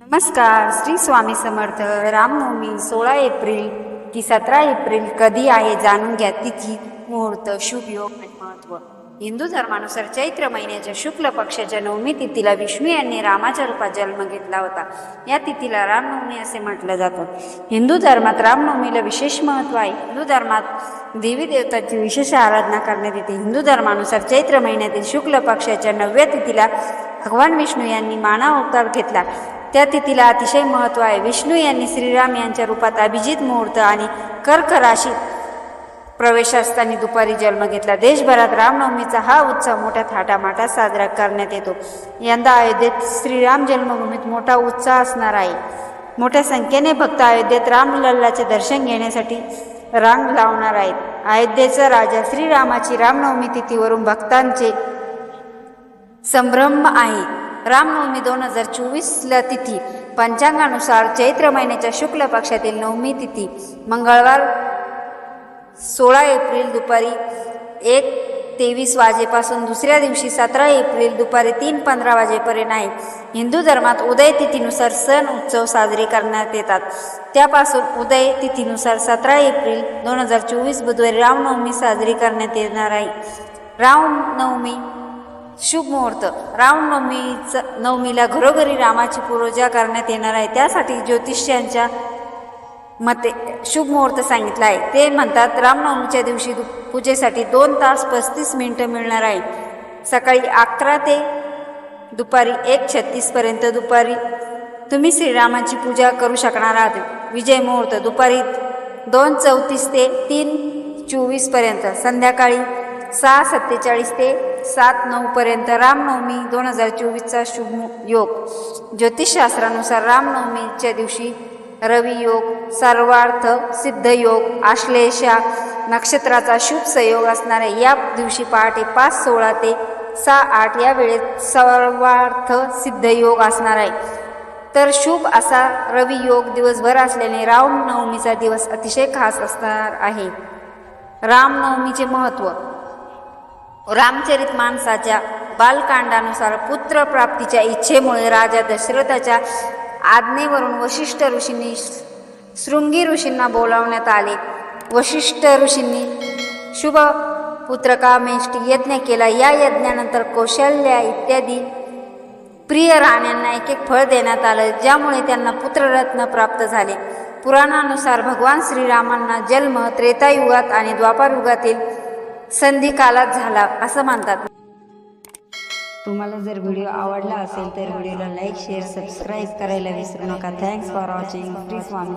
नमस्कार श्री स्वामी समर्थ. रामनवमी सोळा एप्रिल की सतरा एप्रिल कधी आहे जाणून घ्या तिथी मुहूर्त शुभ योग आणि महत्त्व. हिंदू धर्मानुसार चैत्र महिन्याच्या शुक्ल पक्षाच्या नवमी तिथीला विष्णू यांनी रामाच्या रूपात जन्म घेतला होता. या तिथीला रामनवमी असे म्हटलं जातं. हिंदू धर्मात रामनवमीला विशेष महत्त्व आहे. हिंदू धर्मात देवी देवतांची विशेष आराधना करण्यात येते. हिंदू धर्मानुसार चैत्र महिन्यातील शुक्ल पक्षाच्या नवव्या तिथीला भगवान विष्णू यांनी मानव अवतार घेतला. त्या तिथीला अतिशय महत्त्व आहे. विष्णू यांनी श्रीराम यांच्या रूपात अभिजित मुहूर्त आणि कर्क राशीत प्रवेश असताना दुपारी जन्म घेतला. देशभरात रामनवमीचा हा उत्सव मोठ्या थाटामाटात साजरा करण्यात येतो. यंदा अयोध्येत श्रीराम जन्मभूमीत मोठा उत्साह असणार आहे. मोठ्या संख्येने भक्त अयोध्येत रामलल्लाचे दर्शन घेण्यासाठी रांग लावणार आहेत. अयोध्येचा राजा श्रीरामाची रामनवमी तिथीवरून भक्तांचे संभ्रम आहे. रामनवमी दोन हजार चोवीसला तिथी. पंचांगानुसार चैत्र महिन्याच्या शुक्ल पक्षातील नवमी तिथी. मंगळवार सोळा एप्रिल दुपारी एक तेवीस वाजेपासून दुसऱ्या दिवशी सतरा एप्रिल दुपारी तीन पंधरा वाजेपर्यंत आहे. हिंदू धर्मात उदय तिथीनुसार सण उत्सव साजरे करण्यात येतात. त्यापासून उदय तिथीनुसार सतरा एप्रिल दोन हजार चोवीस बुधवारी रामनवमी साजरी करण्यात येणार आहे. रामनवमी शुभ मुहूर्त. रामनवमीचं नवमीला घरोघरी रामाची पूजा करण्यात येणार आहे. त्यासाठी ज्योतिष्यांच्या मते शुभ मुहूर्त सांगितलं आहे. ते म्हणतात रामनवमीच्या दिवशी दु पूजेसाठी दोन तास पस्तीस मिनटं मिळणार आहे. सकाळी अकरा ते दुपारी एक छत्तीसपर्यंत दुपारी तुम्ही श्रीरामाची पूजा करू शकणार आहात. विजय मुहूर्त. दुपारी दोन चौतीस ते तीन चोवीसपर्यंत. संध्याकाळी सहा सत्तेचाळीस ते सात नऊपर्यंत रामनवमी दोन हजार चोवीसचा शुभ योग. ज्योतिषशास्त्रानुसार रामनवमीच्या दिवशी रवी योग सर्वार्थ सिद्ध योग आश्लेषा नक्षत्राचा शुभ संयोग असणार आहे या दिवशी पहाटे पाच सोळा ते सहा आठ या वेळेत सर्वार्थ सिद्ध योग असणार आहे. तर शुभ असा रवी योग दिवसभर असल्याने रामनवमीचा दिवस अतिशय खास असणार आहे. रामनवमीचे महत्त्व रामचरित माणसाच्या बालकांडानुसार पुत्रप्राप्तीच्या इच्छेमुळे राजा दशरथाच्या आज्ञेवरून वशिष्ठ ऋषींनी शृंगी ऋषींना बोलावण्यात आले. वशिष्ठ ऋषींनी शुभ पुत्रकामेष्ट यज्ञ केला. या यज्ञानंतर कौशल्या इत्यादी प्रिय राण्यांना एक एक फळ देण्यात आलं ज्यामुळे त्यांना पुत्ररत्न प्राप्त झाले. पुराणानुसार भगवान श्रीरामांना जन्म त्रेतायुगात आणि द्वापारयुगातील संधी कालात झाला असं मानतात. तुम्हाला जर व्हिडिओ आवडला असेल तर व्हिडिओला लाईक शेअर सबस्क्राईब करायला विसरू नका. Thanks for watching Shri Swami